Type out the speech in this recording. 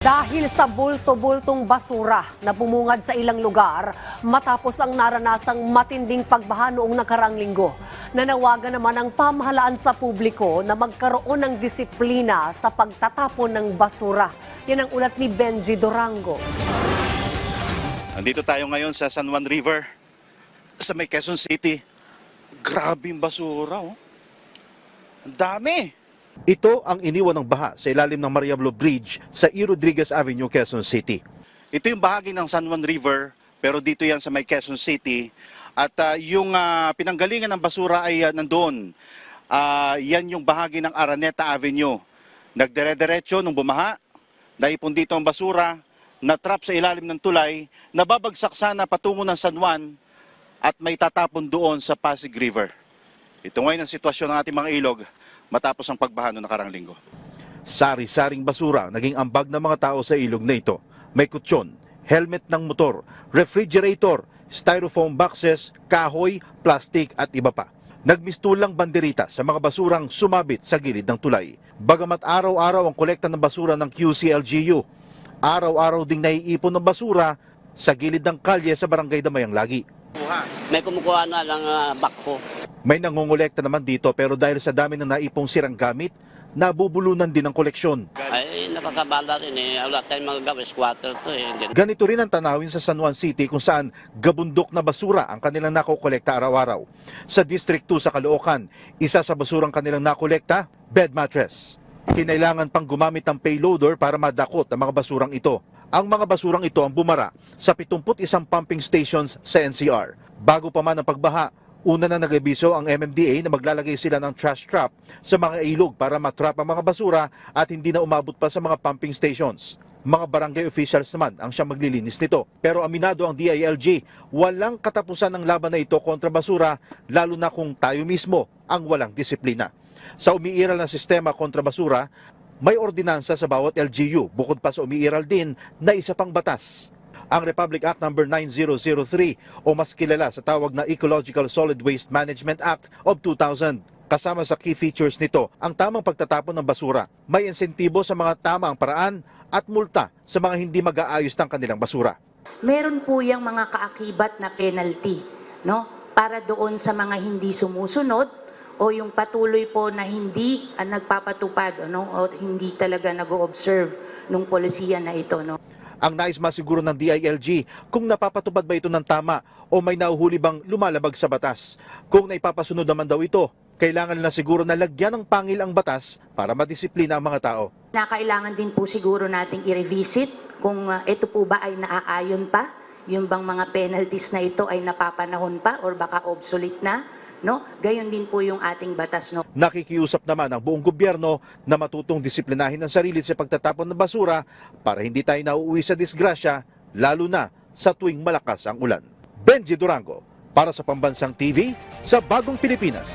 Dahil sa bulto-bultong basura na bumungad sa ilang lugar matapos ang naranasang matinding pagbaha noong nakarang linggo. Nanawagan naman ang pamahalaan sa publiko na magkaroon ng disiplina sa pagtatapon ng basura. Yan ang ulat ni Benji Dorango. Andito tayo ngayon sa San Juan River, sa may Quezon City. Grabing basura, oh. Ang dami. Ito ang iniwan ng baha sa ilalim ng Mariablo Bridge sa E. Rodriguez Avenue, Quezon City. Ito yung bahagi ng San Juan River, pero dito yan sa may Quezon City. At ah, yung ah, pinanggalingan ng basura ay ah, nandoon. Ah, yan yung bahagi ng Araneta Avenue. Nagdire-diretso nung bumaha, naipon dito ang basura, natrap sa ilalim ng tulay, nababagsak sana patungo ng San Juan at may tatapon doon sa Pasig River. Ito ngayon ang sitwasyon ng ating mga ilog matapos ang pagbaha noong nakarang linggo. Sari-saring basura naging ambag ng mga tao sa ilog na ito. May kutsyon, helmet ng motor, refrigerator, styrofoam boxes, kahoy, plastic at iba pa. Nagmistulang banderita sa mga basurang sumabit sa gilid ng tulay. Bagamat araw-araw ang kolekta ng basura ng QCLGU, araw-araw ding naiipon ng basura sa gilid ng kalye sa barangay Damayang Lagi. May kumukuha na ng uh, bakho. May nangongolekta naman dito pero dahil sa dami ng naipong sirang gamit, nabubulunan din ang koleksyon. Ay, nakakabala rin eh. Wala tayong mga gawin. Squatter to eh. Ganito rin ang tanawin sa San Juan City kung saan gabundok na basura ang kanilang nakokolekta araw-araw. Sa District 2 sa Caloocan, isa sa basurang kanilang nakolekta, bed mattress. Kinailangan pang gumamit ng payloader para madakot ang mga basurang ito. Ang mga basurang ito ang bumara sa 71 pumping stations sa NCR. Bago pa man ang pagbaha, una na nag-abiso ang MMDA na maglalagay sila ng trash trap sa mga ilog para matrap ang mga basura at hindi na umabot pa sa mga pumping stations. Mga barangay officials naman ang siyang maglilinis nito. Pero aminado ang DILG, walang katapusan ng laban na ito kontra basura lalo na kung tayo mismo ang walang disiplina. Sa umiiral na sistema kontra basura, may ordinansa sa bawat LGU bukod pa sa umiiral din na isa pang batas. Ang Republic Act No. 9003 o mas kilala sa tawag na Ecological Solid Waste Management Act of 2000. Kasama sa key features nito ang tamang pagtatapon ng basura. May insentibo sa mga tamang paraan at multa sa mga hindi mag-aayos ng kanilang basura. meron po yung mga kaakibat na penalty, no? Para doon sa mga hindi sumusunod o yung patuloy po na hindi ah, nagpapatupad, ano? O hindi talaga nag-observe nung polisiya na ito, no? Ang nais masiguro ng DILG kung napapatupad ba ito ng tama o may nauhuli bang lumalabag sa batas. Kung naipapasunod naman daw ito, kailangan na siguro na lagyan ng pangil ang batas para madisiplina ang mga tao. na kailangan din po siguro nating i-revisit kung ah, ito po ba ay naaayon pa, yung bang mga penalties na ito ay napapanahon pa or baka obsolete na, no? Gayon din po yung ating batas, no? Nakikiusap naman ang buong gobyerno na matutong disiplinahin ang sarili sa pagtatapon ng basura para hindi tayo nauuwi sa disgrasya, lalo na sa tuwing malakas ang ulan. Benji Durango, para sa Pambansang TV, sa Bagong Pilipinas.